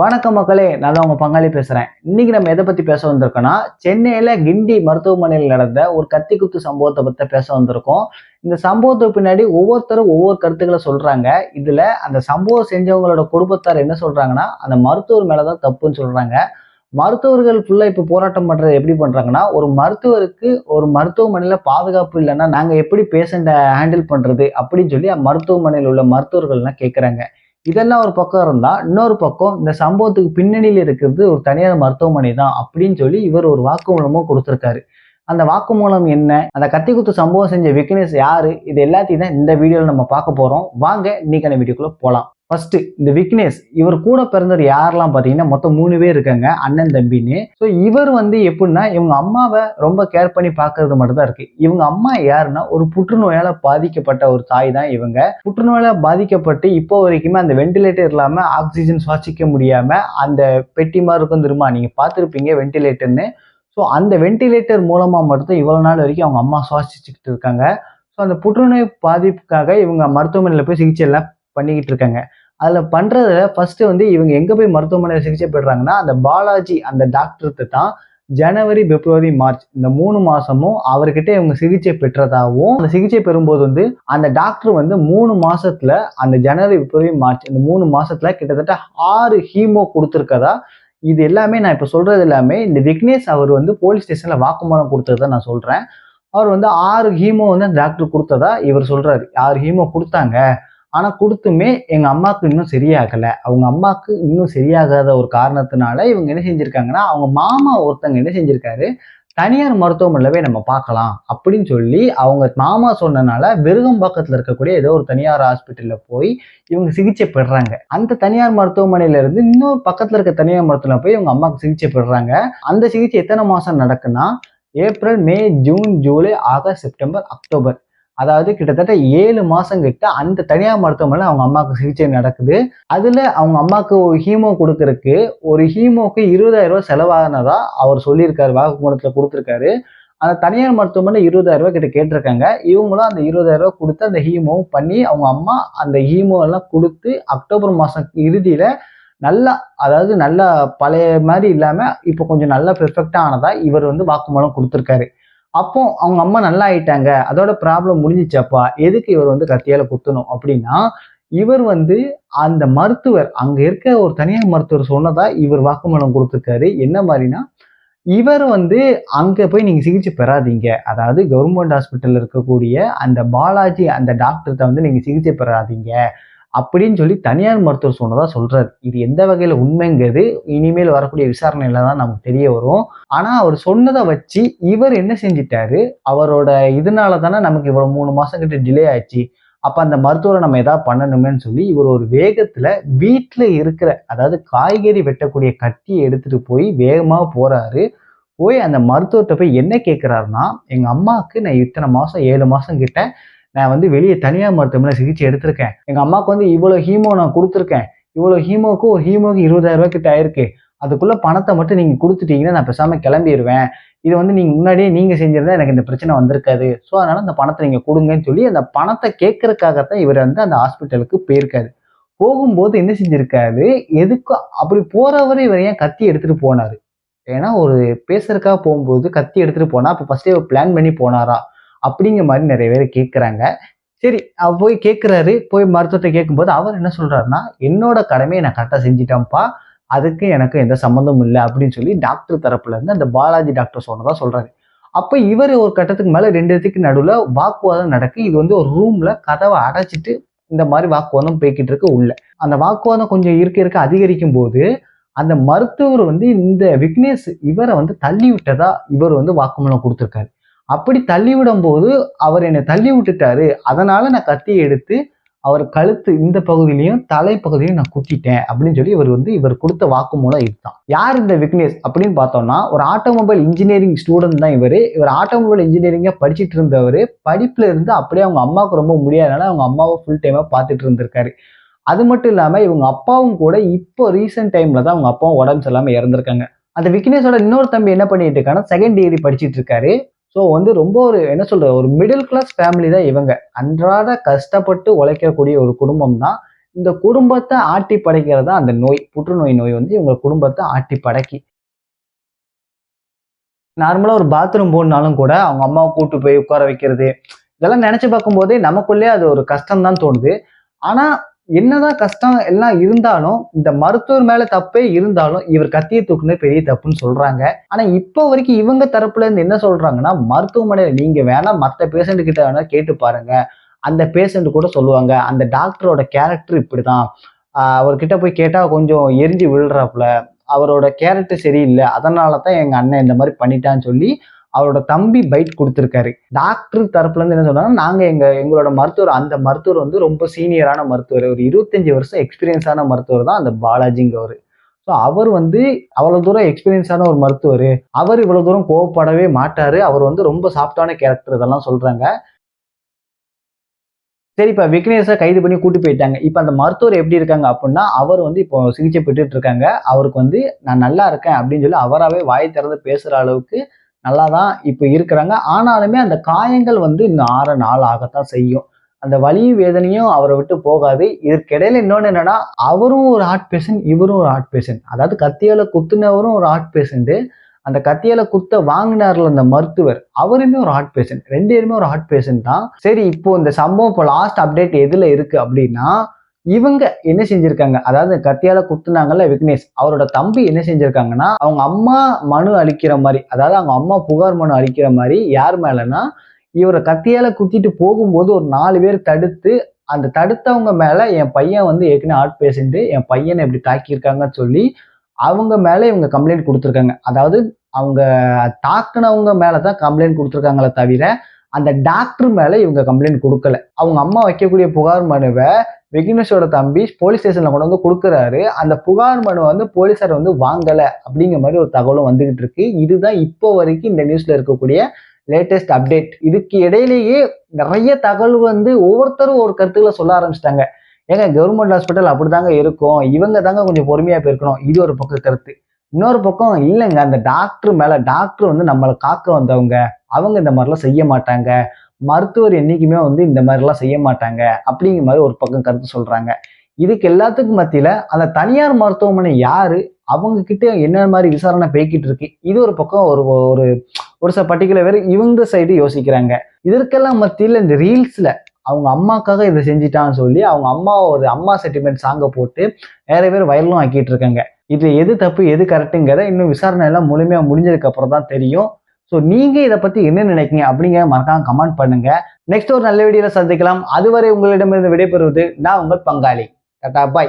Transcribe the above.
வணக்கம் மக்களே நான் தான் உங்க பங்காளி பேசுறேன். இன்னைக்கு நம்ம எதை பத்தி பேச வந்திருக்கோம்னா சென்னையில கிண்டி மருத்துவமனையில் நடந்த ஒரு கத்தி குத்து சம்பவத்தை பத்தி பேச வந்திருக்கோம். இந்த சம்பவத்துக்கு பின்னாடி ஒவ்வொருத்தரும் ஒவ்வொரு கருத்துக்களை சொல்றாங்க. இதுல அந்த சம்பவம் செஞ்சவங்களோட குடும்பத்தார் என்ன சொல்றாங்கன்னா அந்த மருத்துவர் மேலதான் தப்புன்னு சொல்றாங்க. மருத்துவர்கள் ஃபுல்லாக இப்போ போராட்டம் பண்ணுறது எப்படி பண்ணுறாங்கன்னா ஒரு மருத்துவருக்கு ஒரு மருத்துவமனையில் பாதுகாப்பு இல்லைன்னா நாங்கள் எப்படி பேஷண்ட்டை ஹேண்டில் பண்ணுறது அப்படின்னு சொல்லி மருத்துவமனையில் உள்ள மருத்துவர்கள்லாம் கேட்குறாங்க இதெல்லாம் ஒரு பக்கம் இருந்தால் இன்னொரு பக்கம் இந்த சம்பவத்துக்கு பின்னணியில் இருக்கிறது ஒரு தனியார் மருத்துவமனை தான் அப்படின்னு சொல்லி இவர் ஒரு வாக்குமூலமும் கொடுத்துருக்காரு. அந்த வாக்குமூலம் என்ன? அந்த கத்தி குத்து சம்பவம் செஞ்ச விக்னேஷ் யாரு? இது எல்லாத்தையும் தான் இந்த வீடியோவில் நம்ம பார்க்க போகிறோம் வாங்க இன்னைக்கான வீடியோக்குள்ளே போகலாம் ஃபர்ஸ்ட் இந்த விக்னேஷ் இவர் கூட பிறந்தவர் யாரெல்லாம் பார்த்தீங்கன்னா மொத்தம் மூணு பேர் இருக்காங்க அண்ணன் தம்பின்னு. ஸோ இவர் வந்து எப்படின்னா இவங்க அம்மாவை ரொம்ப கேர் பண்ணி பார்க்கறது மட்டும் தான் இருக்கு. இவங்க அம்மா யாருன்னா ஒரு புற்றுநோயால பாதிக்கப்பட்ட ஒரு தாய் தான் இவங்க. புற்றுநோயால பாதிக்கப்பட்டு இப்போ வரைக்குமே அந்த வெண்டிலேட்டர் இல்லாம ஆக்சிஜன் சுவாசிக்க முடியாம அந்த பெட்டி மாதிரி இருக்கும் திரும்ப நீங்க பார்த்துருப்பீங்க வெண்டிலேட்டர்னு ஸோ அந்த வெண்டிலேட்டர் மூலமாக மட்டும் இவ்வளோ நாள் வரைக்கும் அவங்க அம்மா சுவாசிச்சுக்கிட்டு இருக்காங்க. ஸோ அந்த புற்றுநோய் பாதிப்புக்காக இவங்க மருத்துவமனையில் போய் சிகிச்சை எல்லாம் பண்ணிக்கிட்டு இருக்காங்க. அதில் பண்ணுறதுல ஃபஸ்ட்டு வந்து இவங்க எங்கே போய் மருத்துவமனையில் சிகிச்சை பெறுறாங்கன்னா அந்த பாலாஜி அந்த டாக்டருக்கு தான் ஜனவரி பிப்ரவரி மார்ச் இந்த மூணு மாசமும் அவர்கிட்ட இவங்க சிகிச்சை பெற்றதாகவும் அந்த சிகிச்சை பெறும்போது வந்து அந்த டாக்டர் வந்து மூணு மாசத்துல அந்த ஜனவரி பிப்ரவரி மார்ச் இந்த மூணு மாசத்துல கிட்டத்தட்ட ஆறு ஹீமோ கொடுத்துருக்கதா? இது எல்லாமே நான் இப்போ சொல்றது எல்லாமே இந்த விக்னேஷ் அவர் வந்து போலீஸ் ஸ்டேஷன்ல வாக்குமூலம் கொடுத்ததை நான் சொல்றேன். அவர் வந்து ஆறு ஹீமோ வந்து அந்த டாக்டர் கொடுத்ததா இவர் சொல்றாரு. ஆறு ஹீமோ கொடுத்தாங்க. ஆனால் கொடுத்துமே எங்கள் அம்மாவுக்கு இன்னும் சரியாகலை. அவங்க அம்மாவுக்கு இன்னும் சரியாகாத ஒரு காரணத்தினால இவங்க என்ன செஞ்சுருக்காங்கன்னா அவங்க மாமா ஒருத்தங்க என்ன செஞ்சுருக்காரு தனியார் மருத்துவமனையிலவே நம்ம பார்க்கலாம் அப்படின்னு சொல்லி அவங்க மாமா சொன்னனால விருகம்பாக்கத்துல இருக்கக்கூடிய ஏதோ ஒரு தனியார் ஹாஸ்பிட்டலில் போய் இவங்க சிகிச்சை பெறுறாங்க அந்த தனியார் மருத்துவமனையிலேருந்து இன்னொரு பக்கத்தில் இருக்க தனியார் மருத்துவமனை போய் இவங்க அம்மாவுக்கு சிகிச்சை பெறுறாங்க அந்த சிகிச்சை எத்தனை மாதம் நடக்குன்னா April May June July August September October. அதாவது கிட்டத்தட்ட ஏழு மாசம் கிட்ட அந்த தனியார் மருத்துவமனையில் அவங்க அம்மாவுக்கு சிகிச்சை நடக்குது. அதுல அவங்க அம்மாவுக்கு ஒரு ஹீமோ கொடுக்கறதுக்கு ஒரு ஹீமோக்கு இருபதாயிரம் ரூபாய் செலவாகினதா அவர் சொல்லியிருக்காரு வாக்குமூலத்தில் கொடுத்துருக்காரு. அந்த தனியார் மருத்துவமனை இருபதாயிரம் ரூபாய் கிட்ட கேட்டிருக்காங்க. இவங்களும் அந்த இருபதாயிரம் ரூபாய் கொடுத்து அந்த ஹீமோவும் பண்ணி அவங்க அம்மா அந்த ஹீமோ எல்லாம் கொடுத்து அக்டோபர் மாசம் இறுதியில நல்லா அதாவது நல்லா பழைய மாதிரி இல்லாம இப்போ கொஞ்சம் நல்லா பெர்ஃபெக்டா ஆனதா இவர் வந்து வாக்குமூலம் கொடுத்துருக்காரு. அப்போ அவங்க அம்மா நல்லா ஆயிட்டாங்க அதோட ப்ராப்ளம் முடிஞ்சிச்சப்பா. எதுக்கு இவர் வந்து கத்தியால குத்தணும் அப்படின்னா இவர் வந்து அந்த மருத்துவர் அங்க இருக்க ஒரு தனியார் மருத்துவர் சொன்னதா இவர் வாக்குமூலம் கொடுத்துருக்காரு. என்ன மாதிரினா இவர் வந்து அங்க போய் நீங்க சிகிச்சை பெறாதீங்க. அதாவது கவர்மெண்ட் ஹாஸ்பிட்டலில் இருக்கக்கூடிய அந்த பாலாஜி அந்த டாக்டர்கிட்ட வந்து நீங்க சிகிச்சை பெறாதீங்க. அப்படின்னு சொல்லி தனியார் மருத்துவர் சொன்னதா சொல்றாரு. இது எந்த வகையில உண்மைங்கிறது இனிமேல் வரக்கூடிய விசாரணையில தான் நமக்கு தெரிய வரும். ஆனா அவர் சொன்னதை வச்சு இவர் என்ன செஞ்சிட்டாரு? அவரோட இதனால தானே நமக்கு இவ்வளவு மூணு மாசம் கிட்ட டிலே ஆச்சு அப்ப அந்த மருத்துவரை நம்ம ஏதாவது பண்ணணுமேன்னு சொல்லி இவர் ஒரு வேகத்துல வீட்டுல இருக்கிற அதாவது காய்கறி வெட்டக்கூடிய கட்டியை எடுத்துட்டு போய் வேகமா போறாரு. போய் அந்த மருத்துவர்கிட்ட போய் என்ன கேட்கிறாருன்னா எங்க அம்மாவுக்கு நான் இத்தனை மாசம் ஏழு மாசம் கிட்ட நான் வந்து வெளியே தனியார் மருத்துவமனை சிகிச்சை எடுத்திருக்கேன். எங்கள் அம்மாவுக்கு வந்து இவ்வளோ ஹீமோ நான் கொடுத்துருக்கேன். இவ்வளோ ஹீமோக்கு ஒரு ஹீமோக்கு இருபதாயிரம் ரூபாய் கிட்ட ஆயிருக்கு. அதுக்குள்ளே பணத்தை மட்டும் நீங்கள் கொடுத்துட்டீங்கன்னா நான் பேசாமல் கிளம்பிடுவேன் இது வந்து நீங்கள் முன்னாடியே நீங்கள் செஞ்சிருந்தா எனக்கு இந்த பிரச்சனை வந்திருக்காது. ஸோ அதனால் அந்த பணத்தை நீங்கள் கொடுங்கன்னு சொல்லி அந்த பணத்தை கேட்கறக்காகத்தான் இவர் வந்து அந்த ஹாஸ்பிட்டலுக்கு போயிருக்காரு. போகும்போது என்ன செஞ்சிருக்காரு? எதுக்கு அப்படி போகிறவரை இவர் ஏன் கத்தி எடுத்துகிட்டு போனார்? ஏன்னா ஒரு பேசுறதுக்காக போகும்போது கத்தி எடுத்துகிட்டு போனால் அப்போ ஃபஸ்ட்டே பிளான் பண்ணி போனாரா? அப்படிங்கிற மாதிரி நிறைய பேர் கேட்குறாங்க சரி அவர் போய் கேட்குறாரு போய் மருத்துவத்தை கேட்கும்போது அவர் என்ன சொல்கிறாருன்னா என்னோட கடமையை நான் கரெக்டாக செஞ்சிட்டேன்ப்பா. அதுக்கு எனக்கு எந்த சம்மந்தமும் இல்லை. அப்படின்னு சொல்லி டாக்டர் தரப்புலேருந்து அந்த பாலாஜி டாக்டர் சொன்னதாக சொல்கிறாரு அப்போ இவர் ஒரு கட்டத்துக்கு மேலே ரெண்டு இடத்துக்கு நடுவில் வாக்குவாதம் நடக்கு. இது வந்து ஒரு ரூமில் கதவை அடைச்சிட்டு இந்த மாதிரி வாக்குவாதம் போய்கிட்டு இருக்கு உள்ள. அந்த வாக்குவாதம் கொஞ்சம் இருக்க இருக்க அதிகரிக்கும் போது அந்த மருத்துவர் வந்து இந்த விக்னேஷ் இவரை வந்து தள்ளி விட்டதா இவர் வந்து வாக்குமூலம் கொடுத்துருக்காரு. அப்படி தள்ளி விடும் போது அவர் என்னை தள்ளி விட்டுட்டாரு. அதனால நான் கத்தியை எடுத்து அவர் கழுத்து இந்த பகுதியிலையும் தலைப்பகுதியிலையும் நான் குத்திட்டேன் அப்படின்னு சொல்லி இவர் வந்து இவர் கொடுத்த வாக்குமூலம் இதுதான். யார் இந்த விக்னேஷ் அப்படின்னு பார்த்தோம்னா ஒரு ஆட்டோமொபைல் இன்ஜினியரிங் ஸ்டூடெண்ட் தான் இவர். இவர் ஆட்டோமொபைல் இன்ஜினியரிங்காக படிச்சுட்டு இருந்தவர். படிப்பில் இருந்து அப்படியே அவங்க அம்மாவுக்கு ரொம்ப முடியாதனால அவங்க அம்மாவை ஃபுல் டைமாக பார்த்துட்டு இருந்திருக்காரு. அது மட்டும் இல்லாமல் இவங்க அப்பாவும் கூட இப்போ ரீசெண்ட் டைமில் தான் அவங்க அப்பாவும் உடம்பு சரியில்லாமல் இறந்துருக்காங்க. அந்த விக்னேஷோட இன்னொரு தம்பி என்ன பண்ணிட்டு இருக்காங்கன்னா செகண்ட் டிகிரி படிச்சுட்டு இருக்காரு. ஸோ வந்து ரொம்ப ஒரு என்ன சொல்கிறது ஒரு மிடில் கிளாஸ் ஃபேமிலி தான் இவங்க. அன்றாட கஷ்டப்பட்டு உழைக்கக்கூடிய ஒரு குடும்பம் தான் இந்த குடும்பத்தை ஆட்டி படைக்கிறது தான் அந்த நோய். புற்றுநோய் நோய் வந்து இவங்க குடும்பத்தை ஆட்டி படைக்கி. நார்மலாக ஒரு பாத்ரூம் போனாலும் கூட அவங்க அம்மாவை கூட்டு போய் உட்கார வைக்கிறது. இதெல்லாம் நினச்சி பார்க்கும்போதே நமக்குள்ளே அது ஒரு கஷ்டம் தான் தோணுது. ஆனால் என்னதான் கஷ்டம் எல்லாம் இருந்தாலும் இந்த மருத்துவர் மேல தப்பே இருந்தாலும் இவர் கத்தியை தூக்குனது பெரிய தப்புன்னு சொல்றாங்க. ஆனா இப்போ வரைக்கும் இவங்க தரப்புல இருந்து என்ன சொல்றாங்கன்னா மருத்துவமனையில நீங்க வேணா மற்ற பேஷண்ட் கிட்ட வேணா கேட்டு பாருங்க. அந்த பேஷண்ட் கூட சொல்லுவாங்க. அந்த டாக்டரோட கேரக்டர் இப்படிதான். அவர்கிட்ட போய் கேட்டா கொஞ்சம் எரிஞ்சு விழுறாப்புல. அவரோட கேரக்டர் சரியில்லை. அதனால தான் எங்க அண்ணன் இந்த மாதிரி பண்ணிட்டான்னு சொல்லி அவரோட தம்பி பைட் கொடுத்துருக்காரு. டாக்டர் தரப்புல இருந்து என்ன சொன்னாங்க நாங்க எங்க எங்களோட மருத்துவர் அந்த மருத்துவர் வந்து ரொம்ப சீனியரான மருத்துவர். ஒரு இருபத்தஞ்சு வருஷம் எக்ஸ்பீரியன்ஸான மருத்துவர் தான் அந்த பாலாஜிங்கவர் ஸோ அவர் வந்து அவ்வளவு தூரம் எக்ஸ்பீரியன்ஸான ஒரு மருத்துவர். அவர் இவ்வளவு தூரம் கோவப்படவே மாட்டாரு. அவர் வந்து ரொம்ப சாஃப்டான கேரக்டர் இதெல்லாம் சொல்றாங்க. சரி இப்போ விக்னேஷை கைது பண்ணி கூட்டி போயிட்டாங்க. இப்போ அந்த மருத்துவர் எப்படி இருக்காங்க அப்படின்னா அவர் வந்து இப்போ சிகிச்சை பெற்றுட்டு இருக்காங்க. அவருக்கு வந்து நான் நல்லா இருக்கேன் அப்படின்னு சொல்லி அவராகவே வாய் திறந்து பேசுகிற அளவுக்கு நல்லா தான் இப்போ இருக்கிறாங்க. ஆனாலுமே அந்த காயங்கள் வந்து இன்னும் ஆற நாள் ஆகத்தான் செய்யும். அந்த வலியும் வேதனையும் அவரை விட்டு போகாது. இதற்கிடையில இன்னொன்று என்னன்னா அவரும் ஒரு ஹார்ட் பேஷண்ட் இவரும் ஒரு ஹார்ட் பேஷண்ட் அதாவது கத்தியால குத்துனவரும் ஒரு ஹார்ட் பேஷண்ட்டு அந்த கத்தியால குத்த வாங்கினார்ல அந்த மருத்துவர் அவருமே ஒரு ஹார்ட் பேஷண்ட் ரெண்டு பேருமே ஒரு ஹார்ட் பேஷண்ட் தான். சரி இப்போ இந்த சம்பவம் இப்போ லாஸ்ட் அப்டேட் எதுல இருக்கு அப்படின்னா இவங்க என்ன செஞ்சிருக்காங்க? அதாவது கத்தியால குத்துனாங்கல்ல விக்னேஷ் அவரோட தம்பி என்ன செஞ்சிருக்காங்கன்னா அவங்க அம்மா மனு அளிக்கிற மாதிரி அதாவது அவங்க அம்மா புகார் மனு அளிக்கிற மாதிரி யார் மேலன்னா இவரை கத்தியால குத்திட்டு போகும்போது ஒரு நாலு பேர் தடுத்து அந்த தடுத்தவங்க மேல என் பையன் வந்து ஏற்கனவே ஹார்ட் பேசிட்டு என் பையனை இப்படி தாக்கியிருக்காங்கன்னு சொல்லி அவங்க மேல இவங்க கம்ப்ளைண்ட் கொடுத்துருக்காங்க. அதாவது அவங்க தாக்குனவங்க மேலதான் கம்ப்ளைண்ட் கொடுத்துருக்காங்களே தவிர அந்த டாக்டர் மேல இவங்க கம்ப்ளைண்ட் கொடுக்கல. அவங்க அம்மா வைக்கக்கூடிய புகார் மனுவை விக்னேஷோட தம்பி போலீஸ் ஸ்டேஷன்ல கொண்டு வந்து கொடுக்குறாரு. அந்த புகார் மனு வந்து போலீஸார் வந்து வாங்கல அப்படிங்கிற மாதிரி ஒரு தகவலும் வந்துகிட்டு இருக்கு. இதுதான் இப்போ வரைக்கும் இந்த நியூஸ்ல இருக்கக்கூடிய லேட்டஸ்ட் அப்டேட் இதுக்கு இடையிலேயே நிறைய தகவல் வந்து ஒவ்வொருத்தரும் ஒரு கருத்துக்களை சொல்ல ஆரம்பிச்சிட்டாங்க. ஏங்க கவர்மெண்ட் ஹாஸ்பிட்டல் அப்படிதாங்க இருக்கும். இவங்க தாங்க கொஞ்சம் பொறுமையா போயிருக்கணும். இது ஒரு பக்கம் கருத்து. இன்னொரு பக்கம் இல்லைங்க அந்த டாக்டர் மேல டாக்டர் வந்து நம்மளை காக்க வந்தவங்க. அவங்க இந்த மாதிரிலாம் செய்ய மாட்டாங்க. மருத்துவர் என்னைக்குமே வந்து இந்த மாதிரிலாம் செய்ய மாட்டாங்க அப்படிங்கிற மாதிரி ஒரு பக்கம் கருத்து சொல்கிறாங்க இதுக்கு எல்லாத்துக்கும் மத்தியில் அந்த தனியார் மருத்துவமனை யார்? அவங்கக்கிட்ட என்னென்ன என்ன மாதிரி விசாரணை போய்கிட்டு இருக்கு? இது ஒரு பக்கம் ஒரு ஒரு ஒரு சில பர்டிகுலர் பேர் இவங்க சைடு யோசிக்கிறாங்க. இதற்கெல்லாம் மத்தியில் இந்த ரீல்ஸில் அவங்க அம்மாக்காக இதை செஞ்சிட்டான்னு சொல்லி அவங்க அம்மா ஒரு அம்மா செட்டிமெண்ட் சாங்கை போட்டு நிறைய பேர் வயலும் ஆக்கிட்டு இருக்காங்க. இது எது தப்பு எது கரெக்டுங்கிறத இன்னும் விசாரணை எல்லாம் முழுமையாக முடிஞ்சதுக்கு அப்புறம் தான் தெரியும். ஸோ நீங்க இதை பத்தி என்ன நினைக்கிங்க அப்படிங்கிற மறக்காம கமெண்ட் பண்ணுங்க. நெக்ஸ்ட் ஒரு நல்ல வீடியோவில் சந்திக்கலாம். அதுவரை உங்களிடமிருந்து விடைபெறுவது நான் உங்கள் பங்காளி. கரெக்டா பாய்